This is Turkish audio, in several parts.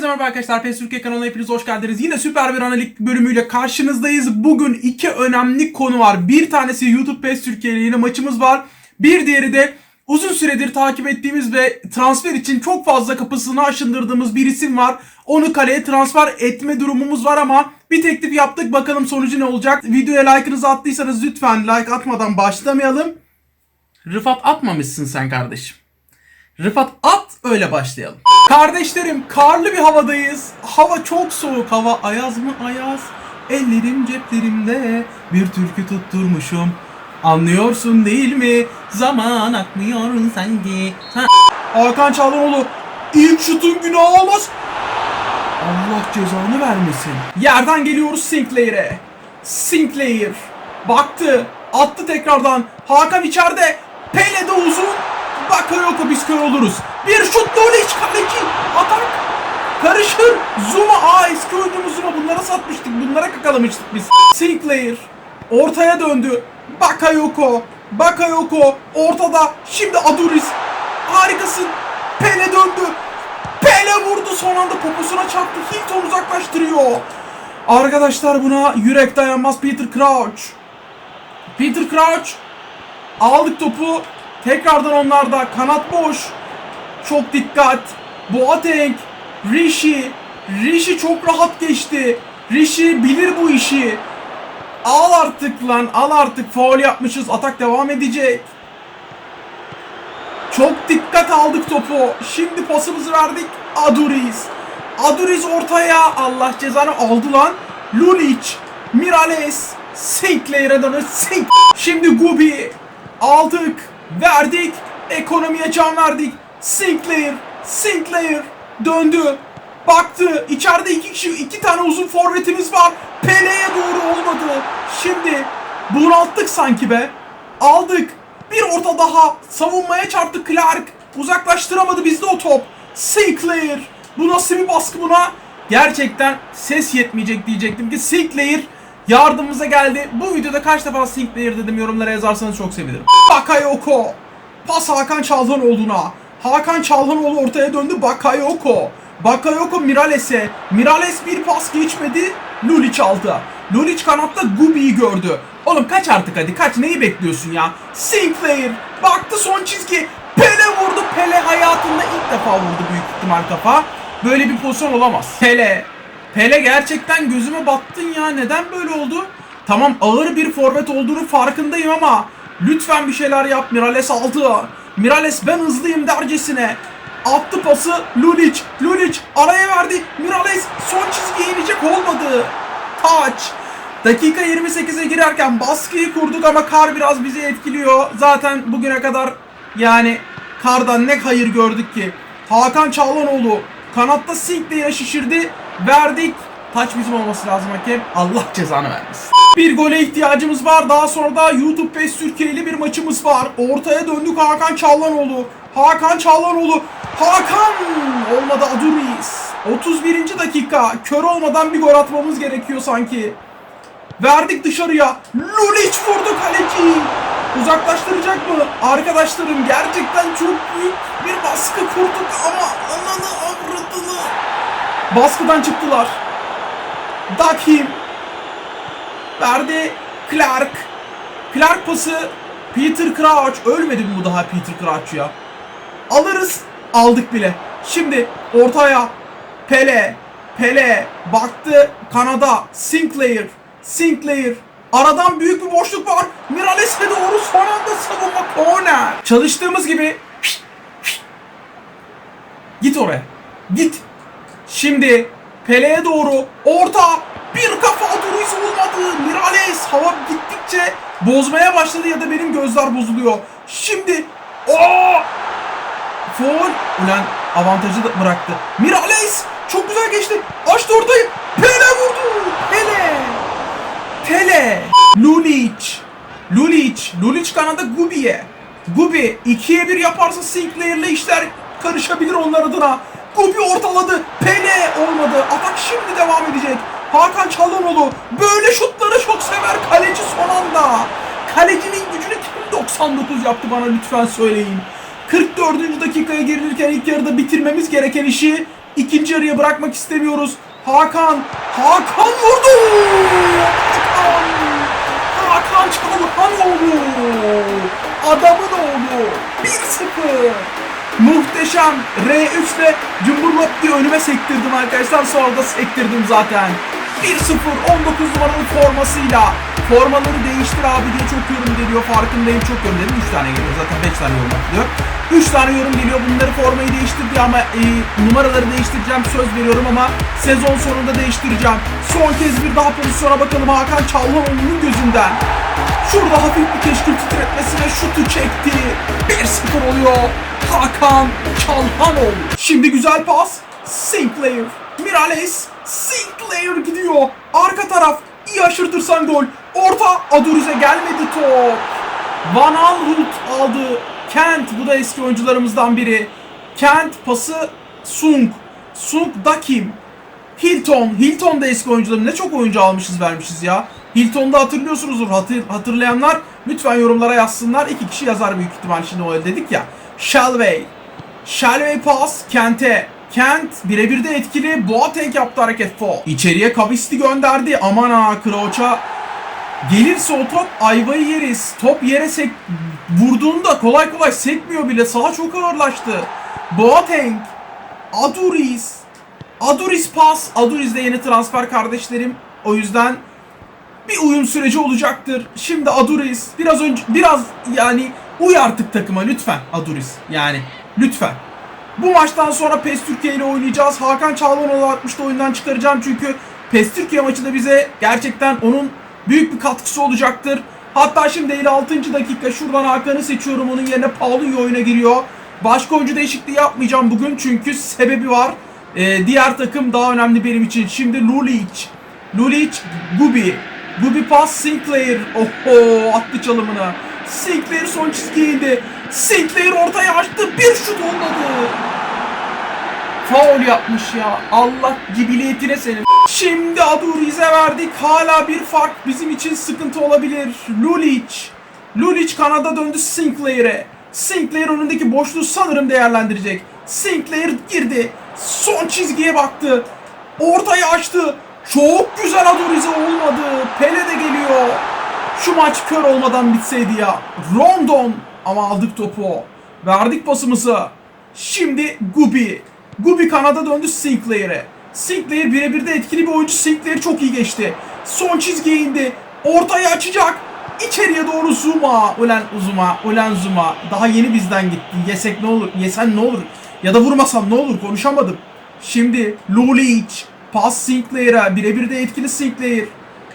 Herkese merhaba arkadaşlar. PES Türkiye kanalına hepiniz hoş geldiniz. Yine süper bir analik bölümüyle karşınızdayız. Bugün iki önemli konu var. Bir tanesi YouTube PES Türkiye ile yine maçımız var. Bir diğeri de uzun süredir takip ettiğimiz ve transfer için çok fazla kapısını aşındırdığımız bir isim var. Onu kaleye transfer etme durumumuz var ama bir teklif yaptık. Bakalım sonucu ne olacak? Videoya like'ınızı attıysanız lütfen like atmadan başlamayalım. Rıfat atmamışsın sen kardeşim. Rıfat at öyle başlayalım. Kardeşlerim karlı bir havadayız. Hava çok soğuk hava. Ayaz mı ayaz? Ellerim ceplerimde bir türkü tutturmuşum. Anlıyorsun değil mi? Zaman akmıyor sanki. Ha. Hakan Çağlanoğlu ilk şutun günahı olmaz. Allah cezanı vermesin. Yerden geliyoruz Sinclair'e. Sinclair baktı, attı tekrardan. Hakan içeride. Pele de uzun. Bakayoko biz kör oluruz. Bir şut Dolic kaleci. Atak. Karışır. Zuma. Aa eski oyuncumuz Zuma. Bunlara satmıştık. Bunlara kakalamıştık biz. Sinclair. Ortaya döndü. Bakayoko. Bakayoko. Ortada. Şimdi Aduris. Harikasın. Pele döndü. Pele vurdu son anda poposuna çarptı. Hilton uzaklaştırıyor. Arkadaşlar buna yürek dayanmaz Peter Crouch. Peter Crouch aldık topu. Tekrardan onlarda kanat boş. Çok dikkat. Boateng, Rishi. Rishi çok rahat geçti. Rishi bilir bu işi. Al artık lan al artık faul yapmışız atak devam edecek. Çok dikkat aldık topu. Şimdi pasımızı verdik. Aduriz. Aduriz ortaya. Allah cezanı aldı lan. Lulic. Mirales. Sinclair'e dönüş. Sink. Şimdi Gubi. Aldık. Verdik. Ekonomiye can verdik. Sinclair. Sinclair. Döndü. Baktı. İçeride iki kişi, iki tane uzun forvetimiz var. Pele'ye doğru olmadı. Şimdi bunalttık sanki be. Aldık. Bir orta daha. Savunmaya çarptı Clark. Uzaklaştıramadı bizde o top. Sinclair. Bu nasıl bir baskı buna? Gerçekten ses yetmeyecek diyecektim ki Sinclair yardımımıza geldi. Bu videoda kaç defa Sinclair dedim yorumlara yazarsanız çok sevinirim. Bakayoko. Pas Hakan Çalhanoğlu'na. Hakan Çalhanoğlu ortaya döndü. Bakayoko. Bakayoko Mirales'e. Mirales bir pas geçmedi. Lulic aldı. Lulic kanatta Gubi'yi gördü. Oğlum kaç artık hadi kaç neyi bekliyorsun ya? Sinclair baktı son çizgi. Pele vurdu. Pele hayatında ilk defa vurdu büyük ihtimal kafa. Böyle bir pozisyon olamaz. Pele. Pele gerçekten gözüme battın ya. Neden böyle oldu? Tamam ağır bir forvet olduğunu farkındayım ama lütfen bir şeyler yap. Mirales aldı. Mirales ben hızlıyım dercesine. Attı pası Lulic. Lulic araya verdi. Mirales son çizgiye inecek olmadı. Taç. Dakika 28'e girerken baskıyı kurduk ama kar biraz bizi etkiliyor. Zaten bugüne kadar yani kardan ne hayır gördük ki. Hakan Çağlanoğlu kanatta Sinclair'e şişirdi. Verdik. Taç bizim olması lazım hakem. Allah cezanı vermesin. Bir gole ihtiyacımız var. Daha sonra da YouTube PES Türkiye ile bir maçımız var. Ortaya döndük Hakan Çağlanoğlu. Hakan Çağlanoğlu. Hakan! Olmadı Aduris. 31. dakika. Kör olmadan bir gol atmamız gerekiyor sanki. Verdik dışarıya. Lulic vurdu kaleci. Uzaklaştıracak mı? Arkadaşlarım gerçekten çok büyük bir baskı kurduk ama ananı avradını. Baskıdan çıktılar. Dakim. Verdi Clark. Clark pası Peter Crouch. Ölmedi mi bu daha Peter Crouch ya? Alırız. Aldık bile. Şimdi ortaya Pele. Pele baktı Kanada. Sinclair. Sinclair. Aradan büyük bir boşluk var. Mirales'e doğru son anda savunma corner. Çalıştığımız gibi Git oraya. Git. Şimdi Pele'ye doğru orta bir kafa Aduris olmadı. Mirales hava gittikçe bozmaya başladı ya da benim gözler bozuluyor. Şimdi o Foul. Ulan avantajı da bıraktı. Mirales çok güzel geçti. Açtı ortayı. Pele vurdu. Pele. Pele. Lulic. Lulic. Lulic kanada Gubi'ye. Gubi 2'ye 1 yaparsa Sinclair'le işler karışabilir onlar adına. Gubi ortaladı. Pele olmadı. Atak şimdi devam edecek. Hakan Çalhanoğlu böyle şutları çok sever kaleci son anda. Kalecinin gücünü kim 99 yaptı bana lütfen söyleyin. 44. dakikaya girilirken ilk yarıda bitirmemiz gereken işi İkinci yarıya bırakmak istemiyoruz. Hakan. Hakan vurdu. Hakan. Hakan Çalhanoğlu. Adamın oğlu. 1-0. Muhteşem R3 ile Cumhurlop diye önüme sektirdim arkadaşlar. Sonra da sektirdim zaten. 1-0 19 numaralı formasıyla. Formaları değiştir abi diye çok yorum geliyor. Farkındayım çok yorum dedim. 3 tane geliyor. Zaten 5 tane yorum atıyor. 3 tane yorum geliyor. Bunları formayı değiştir diye ama e, numaraları değiştireceğim. Söz veriyorum ama sezon sonunda değiştireceğim. Son kez bir daha pozisyona bakalım. Hakan Çalhanoğlu'nun gözünden. Şurada hafif bir keşkül titretmesi ve şutu çekti. 1-0 oluyor. Hakan Çalhanoğlu. Şimdi güzel pas. Sinclair. Mirales. Sinclair gidiyor. Arka taraf. İyi aşırtırsan gol. Orta Aduriz'e gelmedi top. Van Aanholt aldı. Kent bu da eski oyuncularımızdan biri. Kent pası Sung. Sung Dakim. Hilton. Hilton da eski oyuncularım. Ne çok oyuncu almışız vermişiz ya. Hilton'da hatırlıyorsunuzdur. Hatır, hatırlayanlar lütfen yorumlara yazsınlar. İki kişi yazar büyük ihtimal şimdi öyle dedik ya. Shelvey. Shelvey pas Kent'e. Kent birebir de etkili. Boateng yaptı hareket fo. İçeriye Kavisti gönderdi. Aman ha Crouch'a Gelirse o top ayvayı yeriz. Top yere sek vurduğunda kolay kolay sekmiyor bile. Saha çok ağırlaştı. Boateng. Aduriz. Aduriz pas. Aduriz de yeni transfer kardeşlerim. O yüzden bir uyum süreci olacaktır. Şimdi Aduriz biraz önce biraz yani uy artık takıma lütfen Aduriz. Yani lütfen. Bu maçtan sonra PES Türkiye ile oynayacağız. Hakan Çağlanoğlu 60'da oyundan çıkaracağım çünkü PES Türkiye maçı da bize gerçekten onun büyük bir katkısı olacaktır. Hatta şimdi 56. dakika şuradan Hakan'ı seçiyorum. Onun yerine Paulinho oyuna giriyor. Başka oyuncu değişikliği yapmayacağım bugün çünkü sebebi var. Ee, diğer takım daha önemli benim için. Şimdi Lulic. Lulic, Gubi. Gubi pas Sinclair. Oho attı çalımını. Sinclair son çizgiye indi. Sinclair ortaya açtı. Bir şut olmadı. Faul yapmış ya. Allah cibiliyetine senin. Şimdi Aduriz'e verdik. Hala bir fark bizim için sıkıntı olabilir. Lulic. Lulic kanada döndü Sinclair'e. Sinclair önündeki boşluğu sanırım değerlendirecek. Sinclair girdi. Son çizgiye baktı. Ortayı açtı. Çok güzel Aduriz'e olmadı. Pele de geliyor. Şu maç kör olmadan bitseydi ya. Rondon. Ama aldık topu. Verdik pasımızı. Şimdi Gubi. Gubi kanada döndü Sinclair'e. Sinclair birebir de etkili bir oyuncu. Sinclair çok iyi geçti. Son çizgiye indi. Ortayı açacak. İçeriye doğru Zuma. Ulan Zuma. Ulan Zuma. Daha yeni bizden gitti. Yesek ne olur? Yesen ne olur? Ya da vurmasam ne olur? Konuşamadım. Şimdi Lulic. Pas Sinclair'a. Birebir de etkili Sinclair.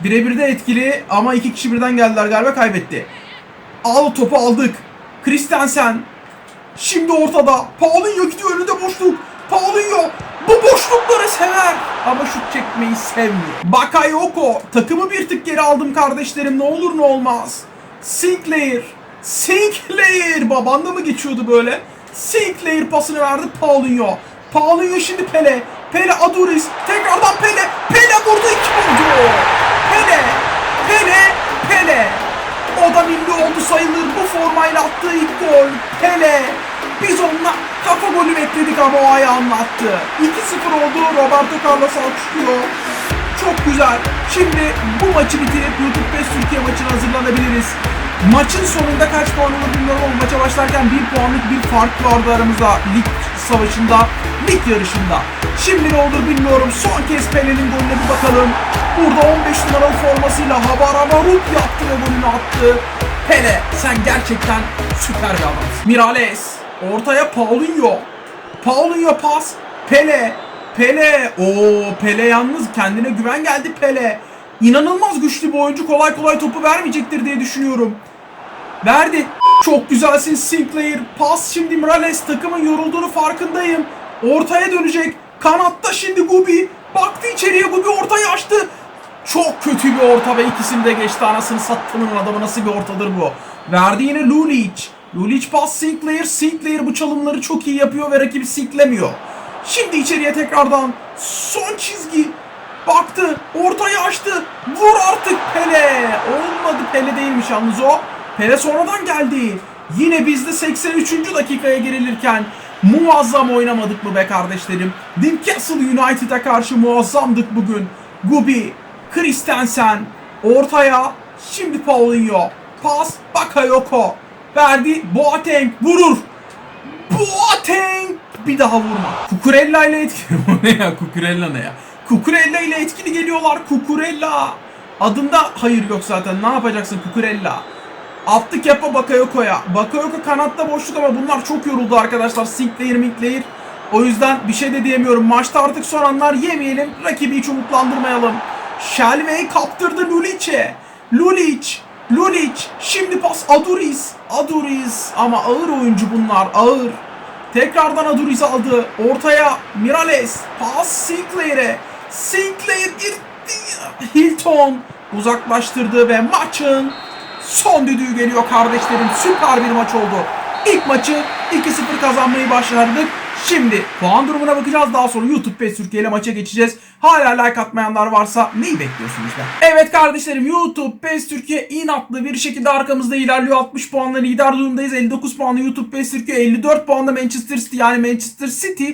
Birebir de etkili ama iki kişi birden geldiler galiba kaybetti. Al topu aldık. Christensen. Şimdi ortada. Paulinho gidiyor önünde boşluk. Paulinho bu boşlukları sever. Ama şut çekmeyi sevmiyor. Bakayoko. Takımı bir tık geri aldım kardeşlerim. Ne olur ne olmaz. Sinclair. Sinclair. Baban da mı geçiyordu böyle? Sinclair pasını verdi Paulinho. Paulinho şimdi Pele. Pele Aduris. Tekrardan Pele. Pele vurdu iki oldu. Pele. Pele. O da milli oldu sayılır. Bu formayla attığı ilk gol. Pele. Biz onunla kafa golü bekledik ama o ayağını attı. 2-0 oldu. Roberto Carlos alkışlıyor. Çok güzel. Şimdi bu maçı bitirip YouTube PES Türkiye maçına hazırlanabiliriz. Maçın sonunda kaç puan olur bilmiyorum ama maça başlarken bir puanlık bir fark vardı aramızda lig savaşında, lig yarışında. Şimdi ne olur bilmiyorum. Son kez Pele'nin golüne bir bakalım. Burada 15 numaralı formasıyla Habaramaruk yaptı ve golünü attı. Pele sen gerçekten süper bir adamsın. Mirales ortaya Paulinho. Paulinho pas. Pele. Pele. Oo Pele yalnız kendine güven geldi Pele. İnanılmaz güçlü bir oyuncu kolay kolay topu vermeyecektir diye düşünüyorum. Verdi. Çok güzelsin Sinclair. Pas şimdi Morales takımın yorulduğunu farkındayım. Ortaya dönecek. Kanatta şimdi Gubi. Baktı içeriye Gubi ortayı açtı. Çok kötü bir orta ve ikisini de geçti. Anasını sattığının adamı nasıl bir ortadır bu. Verdi yine Lulic. Lulic pas Sinclair. Sinclair bu çalımları çok iyi yapıyor ve rakibi sinklemiyor. Şimdi içeriye tekrardan son çizgi. Baktı, ortayı açtı. Vur artık Pele. Olmadı Pele değilmiş yalnız o. Pele sonradan geldi. Yine bizde 83. dakikaya girilirken Muazzam oynamadık mı be kardeşlerim? Newcastle United'a karşı muazzamdık bugün. Gubi, Christensen, ortaya, şimdi Paulinho. Pas, Bakayoko. Verdi, Boateng vurur. Boateng bir daha vurma. Kukurella ile etkili. O ne ya Kukurella ne ya? Kukurella ile etkili geliyorlar. Kukurella. Adında hayır yok zaten. Ne yapacaksın Kukurella? Attık yapa Bakayoko'ya. Bakayoko kanatta boşluk ama bunlar çok yoruldu arkadaşlar. Sinclair, Minclair. O yüzden bir şey de diyemiyorum. Maçta artık son anlar yemeyelim. Rakibi hiç umutlandırmayalım. Shelvey kaptırdı Lulic'e. Lulic. Lulic. Şimdi pas Aduriz. Aduriz. Ama ağır oyuncu bunlar. Ağır. Tekrardan Aduriz aldı. Ortaya Mirales. Pas Sinclair'e. Sinclair girdi. Hilton uzaklaştırdı ve maçın son düdüğü geliyor kardeşlerim. Süper bir maç oldu. İlk maçı 2-0 kazanmayı başardık. Şimdi puan durumuna bakacağız. Daha sonra YouTube PES Türkiye ile maça geçeceğiz. Hala like atmayanlar varsa neyi bekliyorsunuz be? Evet kardeşlerim YouTube PES Türkiye inatlı bir şekilde arkamızda ilerliyor. 60 puanla lider durumdayız. 59 puanla YouTube PES Türkiye 54 puanla Manchester City yani Manchester City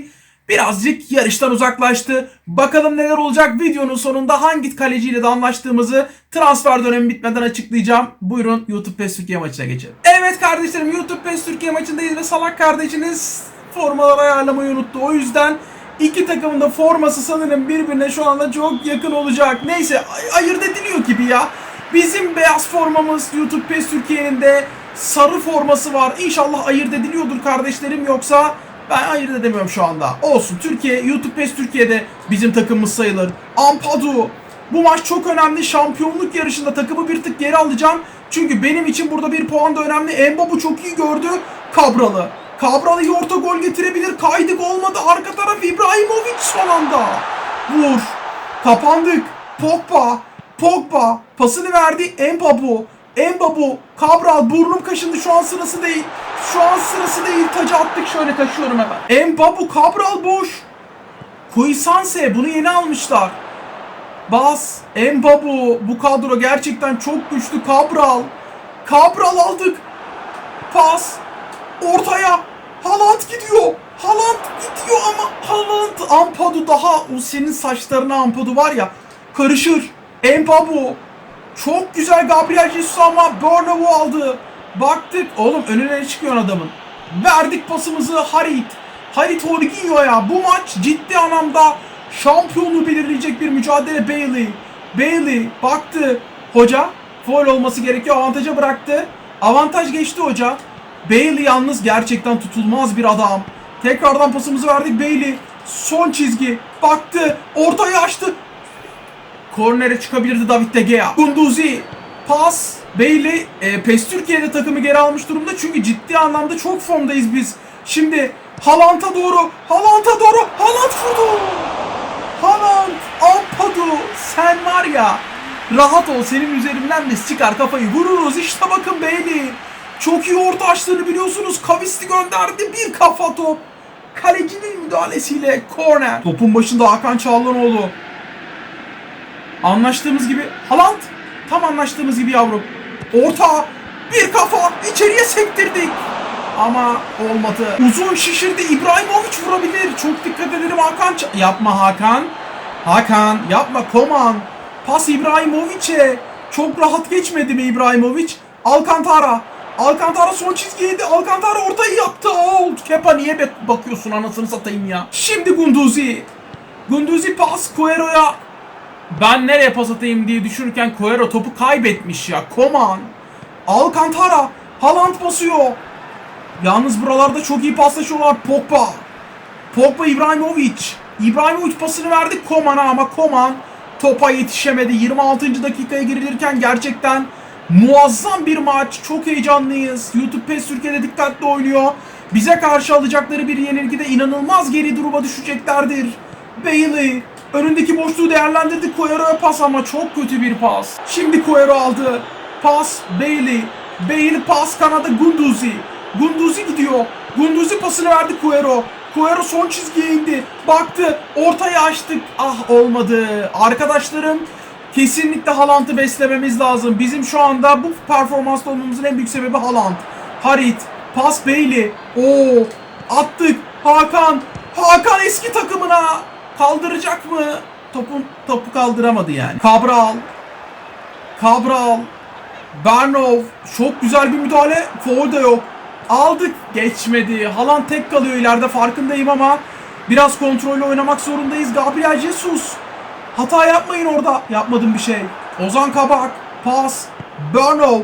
birazcık yarıştan uzaklaştı. Bakalım neler olacak videonun sonunda hangi kaleciyle de anlaştığımızı transfer dönemi bitmeden açıklayacağım. Buyurun YouTube PES Türkiye maçına geçelim. Evet kardeşlerim YouTube PES Türkiye maçındayız ve salak kardeşiniz formaları ayarlamayı unuttu. O yüzden iki takımın da forması sanırım birbirine şu anda çok yakın olacak. Neyse ay- ayırt ediliyor gibi ya. Bizim beyaz formamız YouTube PES Türkiye'nin de sarı forması var. İnşallah ayırt ediliyordur kardeşlerim yoksa ben ayırt edemiyorum şu anda. Olsun Türkiye, YouTube PES Türkiye'de bizim takımımız sayılır. Ampadu. Bu maç çok önemli. Şampiyonluk yarışında takımı bir tık geri alacağım. Çünkü benim için burada bir puan da önemli. Embabu çok iyi gördü. Kabralı. Kabralı orta gol getirebilir. Kaydık olmadı. Arka taraf İbrahimovic son anda. Vur. Kapandık. Pogba. Pogba. Pasını verdi. Embabu. Embabu. Cabral. Burnum kaşındı. Şu an sırası değil. Şu an sırası değil. Tacı attık. Şöyle taşıyorum hemen. Embabu. Cabral boş. Kuisanse. Bunu yeni almışlar. Bas. Embabu. Bu kadro gerçekten çok güçlü. Cabral. Cabral aldık. Pas. Ortaya. Haaland gidiyor. Haaland gidiyor ama Haaland. Ampadu daha o senin saçlarına Ampadu var ya. Karışır. Embabu. Çok güzel Gabriel Jesus ama Bernabeu aldı. Baktık. Oğlum önüne çıkıyor adamın. Verdik pasımızı Harit. Harit Orginho'ya. Bu maç ciddi anlamda şampiyonu belirleyecek bir mücadele Bailey. Bailey baktı. Hoca foul olması gerekiyor. Avantaja bıraktı. Avantaj geçti hoca. Bailey yalnız gerçekten tutulmaz bir adam. Tekrardan pasımızı verdik Bailey. Son çizgi. Baktı. Ortayı açtı. Kornere çıkabilirdi David De Gea. Gunduzi. Pas. Bailey. E, PES Türkiye'de takımı geri almış durumda. Çünkü ciddi anlamda çok formdayız biz. Şimdi Haaland'a doğru. Haaland'a doğru. Haaland vurdu. Haaland. Ampadu. Sen var ya. Rahat ol. Senin üzerinden de çıkar kafayı. Vururuz. İşte bakın Bailey. Çok iyi orta açtığını biliyorsunuz. Kavisli gönderdi. Bir kafa top. Kalecinin müdahalesiyle korner. Topun başında Hakan Çağlanoğlu. Anlaştığımız gibi. Haaland. Tam anlaştığımız gibi yavrum. Orta. Bir kafa. içeriye sektirdik. Ama olmadı. Uzun şişirdi. İbrahimovic vurabilir. Çok dikkat edelim Hakan. Ç- yapma Hakan. Hakan yapma Koman. Pas İbrahimovic'e. Çok rahat geçmedi mi İbrahimovic? Alcantara. Alcantara son çizgiydi. Alcantara ortayı yaptı. Oo, Kepa niye bak- bakıyorsun anasını satayım ya. Şimdi Gunduzi. Gunduzi pas Cuero'ya. Ben nereye pas atayım diye düşünürken Cuero topu kaybetmiş ya. Koman. Alcantara. Haaland basıyor. Yalnız buralarda çok iyi paslaşıyorlar. Pogba. Pogba İbrahimovic. İbrahimovic pasını verdi Koman'a ama Koman topa yetişemedi. 26. dakikaya girilirken gerçekten muazzam bir maç. Çok heyecanlıyız. YouTube PES Türkiye'de dikkatli oynuyor. Bize karşı alacakları bir yenilgide inanılmaz geri duruma düşeceklerdir. Bailey önündeki boşluğu değerlendirdi. Cuero'ya pas ama çok kötü bir pas. Şimdi Cuero aldı. Pas Bailey. Bailey pas kanada Gunduzi. Gunduzi gidiyor. Gunduzi pasını verdi Cuero. Cuero son çizgiye indi. Baktı. Ortayı açtık. Ah olmadı. Arkadaşlarım kesinlikle Haaland'ı beslememiz lazım. Bizim şu anda bu performansta olmamızın en büyük sebebi Haaland. Harit. Pas Bailey. Oo. Attık. Hakan. Hakan eski takımına. Kaldıracak mı? Topun topu kaldıramadı yani. Cabral. Cabral. Bernov. Çok güzel bir müdahale. Foul da yok. Aldık. Geçmedi. Haaland tek kalıyor ileride farkındayım ama biraz kontrollü oynamak zorundayız. Gabriel Jesus. Hata yapmayın orada. Yapmadım bir şey. Ozan Kabak. Pas. Bernov.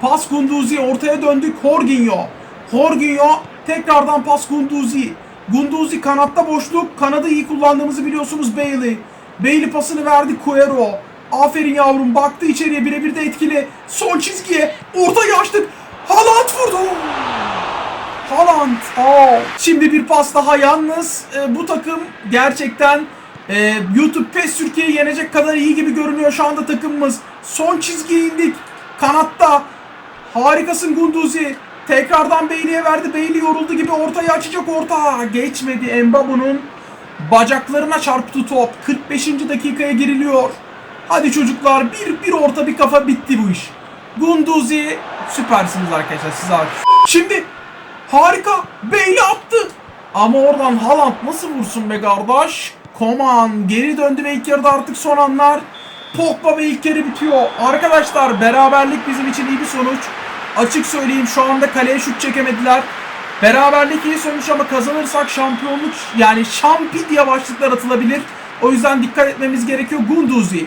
Pas Gunduzi. Ortaya döndük. Jorginho. Jorginho. Tekrardan pas Gunduzi. Gunduzi kanatta boşluk. Kanadı iyi kullandığımızı biliyorsunuz Bailey. Bailey pasını verdi Cuero. Aferin yavrum. Baktı içeriye birebir de etkili. Son çizgiye. Ortayı açtık. Haaland vurdu. Haaland. Aa. Şimdi bir pas daha yalnız e, bu takım gerçekten e, YouTube PES Türkiye'yi yenecek kadar iyi gibi görünüyor şu anda takımımız. Son çizgiye indik. Kanatta. Harikasın Gunduzi. Tekrardan Bailey'e verdi. Bailey yoruldu gibi ortayı açacak orta. Geçmedi Embabu'nun bacaklarına çarptı top. 45. dakikaya giriliyor. Hadi çocuklar bir, bir orta bir kafa bitti bu iş. Gunduzi süpersiniz arkadaşlar size alkış. Şimdi harika Bailey attı. Ama oradan Haaland nasıl vursun be kardeş? Koman geri döndü ve ilk yarıda artık son anlar. Pogba ve ilk yarı bitiyor. Arkadaşlar beraberlik bizim için iyi bir sonuç. Açık söyleyeyim şu anda kaleye şut çekemediler. Beraberlik iyi sonuç ama kazanırsak şampiyonluk yani şampi diye başlıklar atılabilir. O yüzden dikkat etmemiz gerekiyor. Gunduzi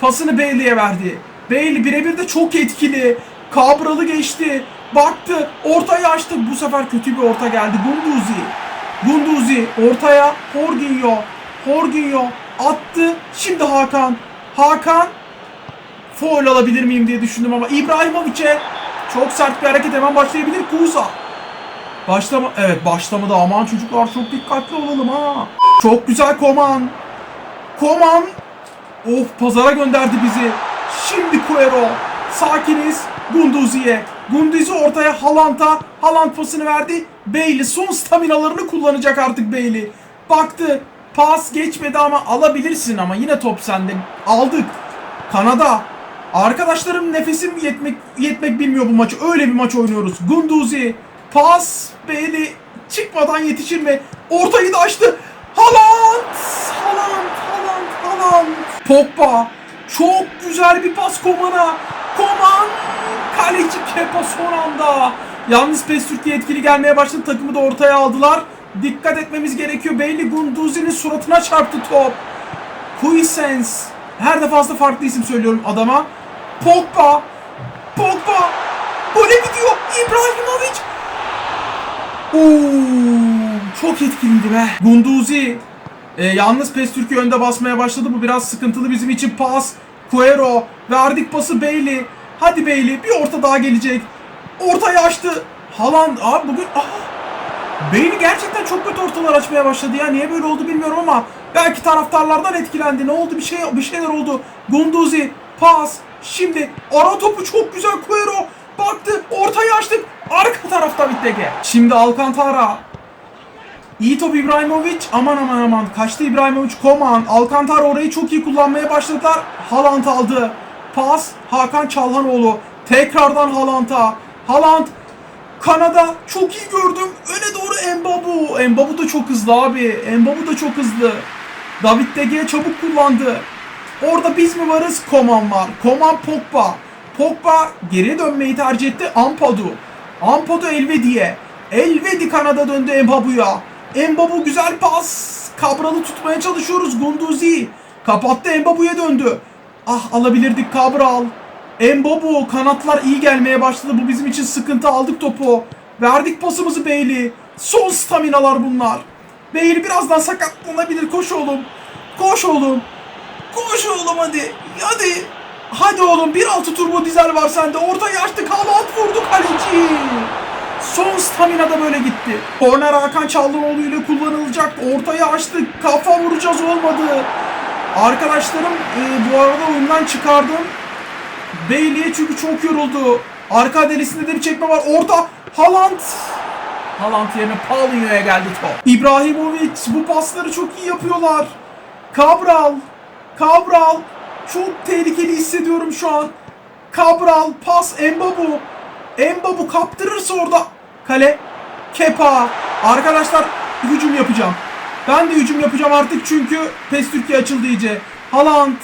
pasını Bailey'e verdi. Bailey birebir de çok etkili. Kabral'ı geçti. Baktı. Ortayı açtı. Bu sefer kötü bir orta geldi. Gunduzi. Gunduzi ortaya. Jorginho. Jorginho attı. Şimdi Hakan. Hakan foul alabilir miyim diye düşündüm ama İbrahimovic'e çok sert bir hareket hemen başlayabilir. Kuza. Başlama evet başlamadı aman çocuklar çok dikkatli olalım ha. Çok güzel Koman. Koman of pazara gönderdi bizi. Şimdi Cuero. Sakiniz Gunduzi'ye. Gunduzi ortaya Haaland'a. Haaland pasını verdi. Bailey son staminalarını kullanacak artık Bailey. Baktı. Pas geçmedi ama alabilirsin ama yine top sende. Aldık. Kanada. Arkadaşlarım nefesim yetmek yetmek bilmiyor bu maçı. Öyle bir maç oynuyoruz. Gunduzi. Pas. Bailey çıkmadan yetişir mi? Ortayı da açtı. Haaland. Haaland. Haaland. Haaland. Pogba. Çok güzel bir pas Koman'a. Koman. Kaleci Kepa son anda. Yalnız PES Türkiye etkili gelmeye başladı. Takımı da ortaya aldılar. Dikkat etmemiz gerekiyor. Bailey Gunduzi'nin suratına çarptı top. Kuisens. Her defasında farklı isim söylüyorum adama. Pogba. Pogba. Gole gidiyor. İbrahimovic. Oo, çok etkiliydi be. Gunduzi. E, yalnız PES Türkiye önde basmaya başladı. Bu biraz sıkıntılı bizim için. Pas. Cuero. Verdik pası Bailey. Hadi Bailey. Bir orta daha gelecek. Ortayı açtı. Haaland. Abi bugün... Aha. Bailey gerçekten çok kötü ortalar açmaya başladı ya. Niye böyle oldu bilmiyorum ama belki taraftarlardan etkilendi. Ne oldu? Bir şey bir şeyler oldu. Gunduzi pas. Şimdi ara topu çok güzel Cuero. Baktı. Ortayı açtık. Arka tarafta Vittege. Şimdi Alcantara. İyi top İbrahimovic. Aman aman aman. Kaçtı İbrahimovic. Koman. Alcantara orayı çok iyi kullanmaya başladılar. Haaland aldı. Pas. Hakan Çalhanoğlu. Tekrardan Haaland'a. Haaland Kanada çok iyi gördüm. Öne doğru Embabu. Embabu da çok hızlı abi. Embabu da çok hızlı. David De Gea çabuk kullandı. Orada biz mi varız? Koman var. Koman Pogba. Pogba geri dönmeyi tercih etti. Ampadu. Ampadu Elvedi'ye. Elvedi Kanada döndü Embabu'ya. Embabu güzel pas. Kabral'ı tutmaya çalışıyoruz. Gunduzi. Kapattı Embabu'ya döndü. Ah alabilirdik Kabral. Embabu kanatlar iyi gelmeye başladı. Bu bizim için sıkıntı. Aldık topu. Verdik pasımızı Bailey. Son staminalar bunlar. Bailey birazdan sakatlanabilir. Koş oğlum. Koş oğlum. Koş oğlum hadi. Hadi. Hadi oğlum 1.6 turbo dizel var sende. Ortayı açtık. Haaland vurdu kaleci. Son stamina da böyle gitti. Korner Hakan Çalhanoğlu ile kullanılacak. Ortayı açtık. Kafa vuracağız olmadı. Arkadaşlarım e, bu arada oyundan çıkardım. Bailey'e çünkü çok yoruldu. Arka delisinde de bir çekme var. Orta Haaland. Haaland yerine Paulinho'ya geldi top. İbrahimovic bu pasları çok iyi yapıyorlar. Cabral. Cabral. Çok tehlikeli hissediyorum şu an. Cabral pas Embabu. Embabu kaptırırsa orada kale. Kepa. Arkadaşlar hücum yapacağım. Ben de hücum yapacağım artık çünkü PES Türkiye açıldı iyice. Haaland.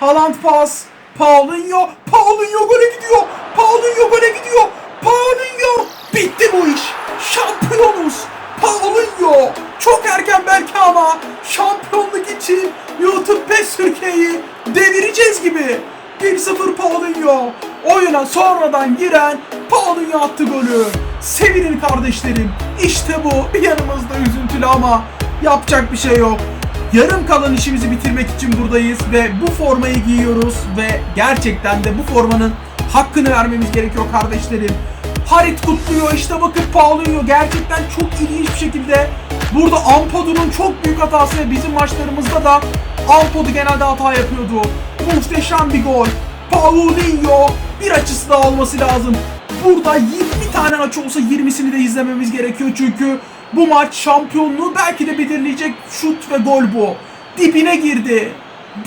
Haaland pas. Paulinho. Paulinho gole gidiyor. Paulinho gole gidiyor. Paulinho. Bitti bu iş. Şampiyonuz. Paulinho. Çok erken belki ama şampiyonluk için YouTube PES Türkiye'yi devireceğiz gibi. 1-0 Paulinho. Oyuna sonradan giren Paulinho attı golü. Sevinin kardeşlerim. İşte bu. Yanımızda üzüntülü ama yapacak bir şey yok. Yarım kalan işimizi bitirmek için buradayız ve bu formayı giyiyoruz ve gerçekten de bu formanın hakkını vermemiz gerekiyor kardeşlerim. Harit kutluyor işte bakın Paulinho gerçekten çok ilginç bir şekilde burada Ampodu'nun çok büyük hatası ve bizim maçlarımızda da Ampodu genelde hata yapıyordu. Muhteşem bir gol. Paulinho bir açısı daha olması lazım. Burada 20 tane maç olsa 20'sini de izlememiz gerekiyor çünkü bu maç şampiyonluğu belki de belirleyecek şut ve gol bu. Dibine girdi.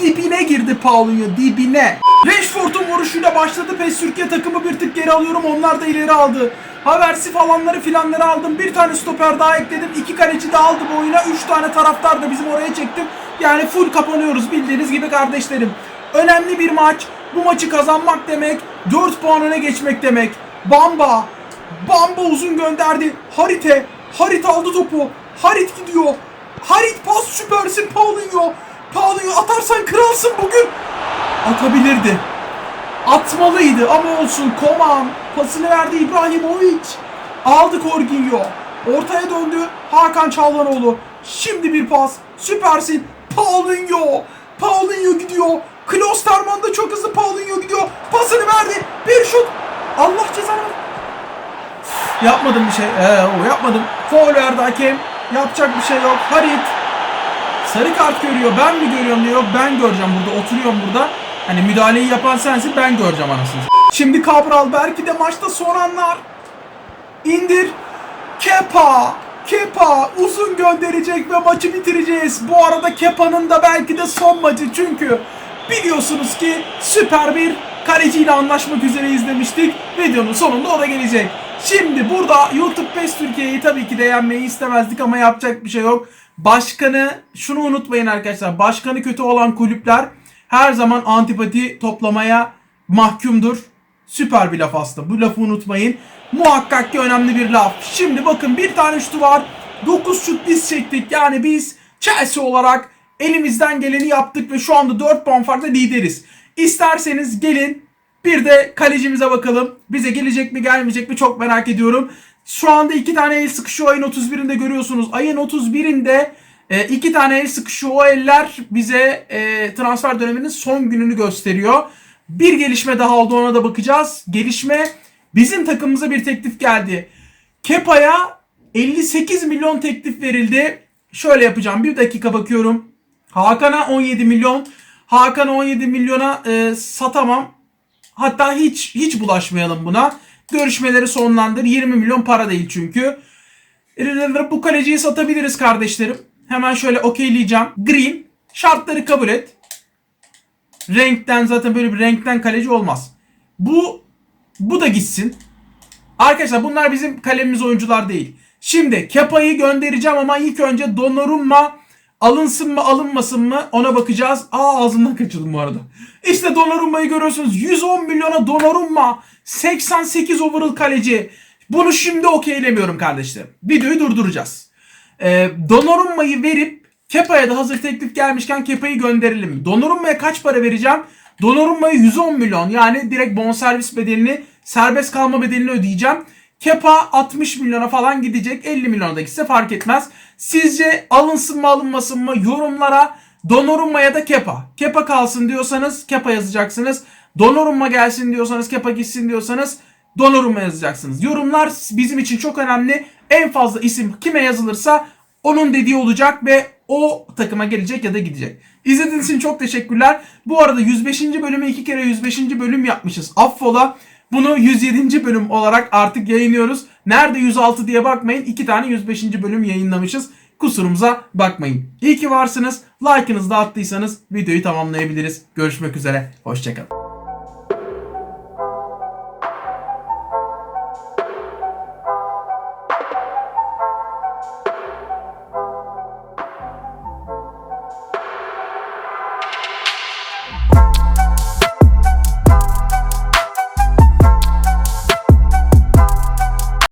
Dibine girdi Paulinho dibine. Rashford'un vuruşuyla başladı. PES Türkiye takımı bir tık geri alıyorum. Onlar da ileri aldı. Haversi falanları filanları aldım. Bir tane stoper daha ekledim. iki kaleci de aldı bu oyuna. Üç tane taraftar da bizim oraya çektim. Yani full kapanıyoruz bildiğiniz gibi kardeşlerim. Önemli bir maç. Bu maçı kazanmak demek 4 puan öne geçmek demek. Bamba. Bamba uzun gönderdi. Harite. Harit aldı topu. Harit gidiyor. Harit pas süpersin Paulinho. Paulinho atarsan kralsın bugün. Atabilirdi. Atmalıydı ama olsun. Koman pasını verdi İbrahimovic. Aldı Korginho. Ortaya döndü Hakan Çalhanoğlu. Şimdi bir pas. Süpersin. Paulinho. Paulinho gidiyor. Klosterman da çok hızlı Paulinho gidiyor. Pasını verdi. Bir şut. Allah cezanı Yapmadım bir şey. Ee, o yapmadım. Foul verdi hakem. Yapacak bir şey yok. Harit. Sarı kart görüyor. Ben mi görüyorum diyor. Ben göreceğim burada. Oturuyorum burada. Hani müdahaleyi yapan sensin. Ben göreceğim anasını. Şimdi Cabral belki de maçta son anlar. İndir. Kepa. Kepa uzun gönderecek ve maçı bitireceğiz. Bu arada Kepa'nın da belki de son maçı çünkü biliyorsunuz ki süper bir kaleciyle anlaşmak üzere izlemiştik. Videonun sonunda o da gelecek. Şimdi burada YouTube PES Türkiye'yi tabii ki de istemezdik ama yapacak bir şey yok. Başkanı şunu unutmayın arkadaşlar. Başkanı kötü olan kulüpler her zaman antipati toplamaya mahkumdur. Süper bir laf aslında. Bu lafı unutmayın. Muhakkak ki önemli bir laf. Şimdi bakın bir tane şutu var. 9 şut biz çektik. Yani biz Chelsea olarak elimizden geleni yaptık ve şu anda 4 puan farkla lideriz. İsterseniz gelin bir de kalecimize bakalım. Bize gelecek mi gelmeyecek mi çok merak ediyorum. Şu anda iki tane el sıkışıyor ayın 31'inde görüyorsunuz. Ayın 31'inde e, iki tane el sıkışıyor. O eller bize e, transfer döneminin son gününü gösteriyor. Bir gelişme daha oldu ona da bakacağız. Gelişme bizim takımımıza bir teklif geldi. Kepa'ya 58 milyon teklif verildi. Şöyle yapacağım. Bir dakika bakıyorum. Hakan'a 17 milyon. Hakan'a 17 milyona e, satamam. Hatta hiç hiç bulaşmayalım buna. Görüşmeleri sonlandır. 20 milyon para değil çünkü. Bu kaleciyi satabiliriz kardeşlerim. Hemen şöyle okeyleyeceğim. Green. Şartları kabul et. Renkten zaten böyle bir renkten kaleci olmaz. Bu bu da gitsin. Arkadaşlar bunlar bizim kalemimiz oyuncular değil. Şimdi Kepa'yı göndereceğim ama ilk önce Donnarumma alınsın mı alınmasın mı ona bakacağız. Aa ağzımdan kaçırdım bu arada. İşte Donnarumma'yı görüyorsunuz. 110 milyona Donnarumma. 88 overall kaleci. Bunu şimdi okeylemiyorum kardeşlerim. Videoyu durduracağız. Ee, Donnarumma'yı verip Kepa'ya da hazır teklif gelmişken Kepa'yı gönderelim. Donnarumma'ya kaç para vereceğim? Donnarumma'ya 110 milyon yani direkt bonservis bedelini serbest kalma bedelini ödeyeceğim. Kepa 60 milyona falan gidecek. 50 milyona da gitse fark etmez. Sizce alınsın mı alınmasın mı yorumlara Donnarumma ya da Kepa. Kepa kalsın diyorsanız Kepa yazacaksınız. Donnarumma gelsin diyorsanız Kepa gitsin diyorsanız Donnarumma yazacaksınız. Yorumlar bizim için çok önemli. En fazla isim kime yazılırsa onun dediği olacak ve o takıma gelecek ya da gidecek. İzlediğiniz için çok teşekkürler. Bu arada 105. bölümü iki kere 105. bölüm yapmışız. Affola. Bunu 107. bölüm olarak artık yayınlıyoruz. Nerede 106 diye bakmayın. iki tane 105. bölüm yayınlamışız. Kusurumuza bakmayın. İyi ki varsınız. Like'ınızı da attıysanız videoyu tamamlayabiliriz. Görüşmek üzere. Hoşçakalın.